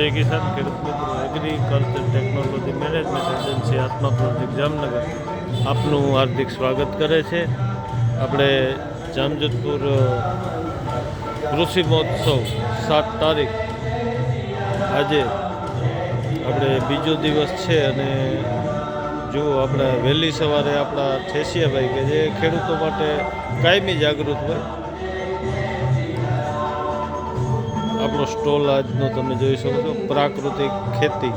જય કિસાન ખેડૂત મિત્રો એગ્રીકલ્ચર ટેકનોલોજી મેનેજમેન્ટ એજન્સી આત્મા પ્રોજેક્ટ જામનગર. આપનું હાર્દિક સ્વાગત કરે છે. આપણે જામજોધપુર કૃષિ મહોત્સવ સાત તારીખ. આજે આપણે બીજો દિવસ છે અને જો આપણે વહેલી સવારે આપણા ઠેસિયાભાઈ કે જે ખેડૂતો માટે કાયમી જાગૃત હોય આપણો સ્ટોલ આજનો તમે જોઈ શકો છો, પ્રાકૃતિક ખેતી.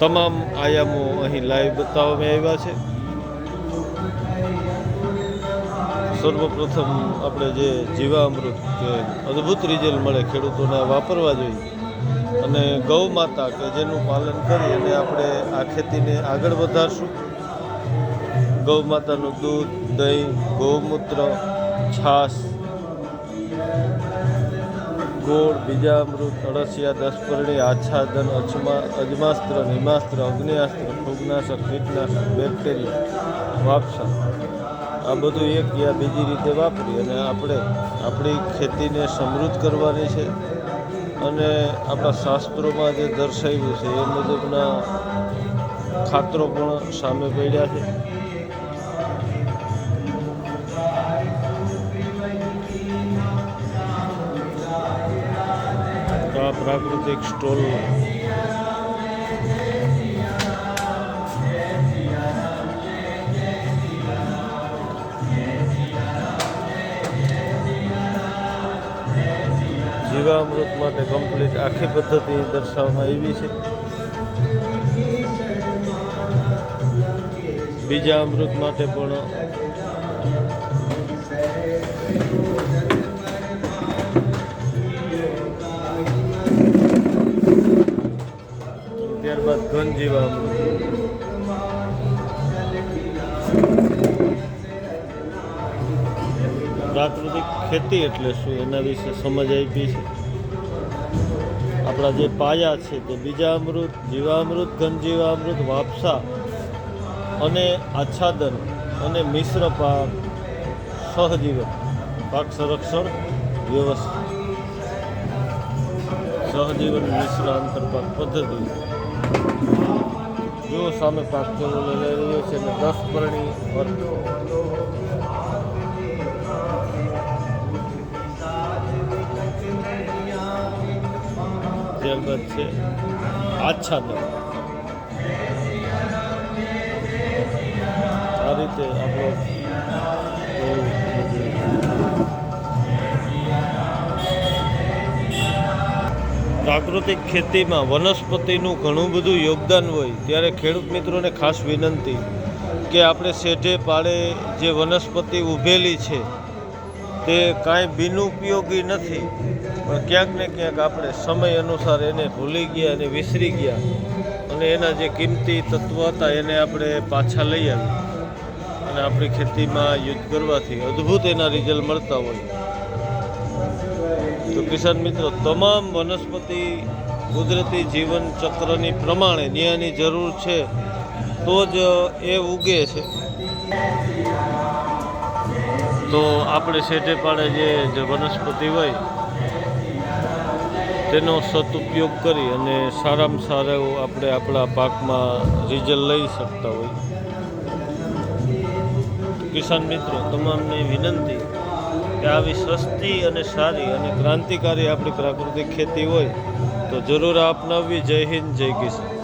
તમામ આયામો અહીં લાઈવ બતાવવામાં આવ્યા છે. સર્વપ્રથમ આપણે જે જીવામૃત કે અદ્ભુત રિઝલ્ટ મળે ખેડૂતોને વાપરવા જોઈએ. અને ગૌ માતા કે જેનું પાલન કરી અને આપણે આ ખેતીને આગળ વધારશું. ગૌ માતાનું દૂધ, દહીં, ગૌમૂત્ર, છાશ ગોળ બીજામૃત અળસિયા, દસપરણી, આચ્છાદન, અજમા, અજમાસ્ત્ર, નિમાસ્ત્ર, અગ્નિયાસ્ત્ર, ફૂગનાશક, કીટનાશક, બેક્ટેરિયા, વાપસા. આ બધું એક યા બીજી રીતે વાપરી અને આપણે આપણી ખેતીને સમૃદ્ધ કરવાની છે. અને આપણા શાસ્ત્રોમાં જે દર્શાવ્યું છે, એ મુજબના ખાતરો પણ સામે પડ્યા છે. આ પ્રાકૃતિક સ્ટોલ. જીવામૃત માટે કમ્પ્લીટ આખી પદ્ધતિ દર્શાવવામાં આવી છે. બીજા અમૃત માટે પણ ત્યારબાદ ઘન જીવામૃત પ્રાકૃતિક ખેતી એટલે શું એના વિશે સમજ આપી છે આપણા જે પાયા છે તે બીજા અમૃત જીવામૃત ઘનજીવામૃત વાપસા અને આચ્છાદન અને મિશ્ર પાક સહજીવન પાક સંરક્ષણ વ્યવસ્થા સહજીવન મિશ્ર આંતરપાક પદ્ધતિ જો સામે કેવો લઈ રહ્યો છે અને દસ પરણી ત્યારબાદ છે આચ્છાદન. આ રીતે આપણો પ્રાકૃતિક ખેતીમાં વનસ્પતિનું ઘણું બધું યોગદાન હોય, ત્યારે ખેડૂત મિત્રોને ખાસ વિનંતી કે આપણે શેઢે પાડે જે વનસ્પતિ ઊભેલી છે, તે કાંઈ બિનઉપયોગી નથી, પણ ક્યાંક ને ક્યાંક આપણે સમય અનુસાર એને ભૂલી ગયા અને વિસરી ગયા અને એના જે કિંમતી તત્વ હતા એને આપણે પાછા લઈ આવી અને આપણી ખેતીમાં યુદ્ધ કરવાથી અદ્ભુત એના રિઝલ્ટ મળતા હોય. તો કિસાન મિત્રો, તમામ વનસ્પતિ કુદરતી જીવન ચક્રની પ્રમાણે ન્યાયની જરૂર છે, તો જ એ ઉગે છે. તો આપણે શેઠે પાડે જે વનસ્પતિ હોય, તેનો સદુપયોગ કરી અને સારામાં સારા એવો આપણે આપણા પાકમાં રિઝલ્ટ લઈ શકતા હોય. કિસાન મિત્રો, તમામને વિનંતી કે આવી સસ્તી અને સારી અને ક્રાંતિકારી આપણી પ્રાકૃતિક ખેતી હોય, તો જરૂર અપનાવવી જય હિન્દ, જય કિસાન.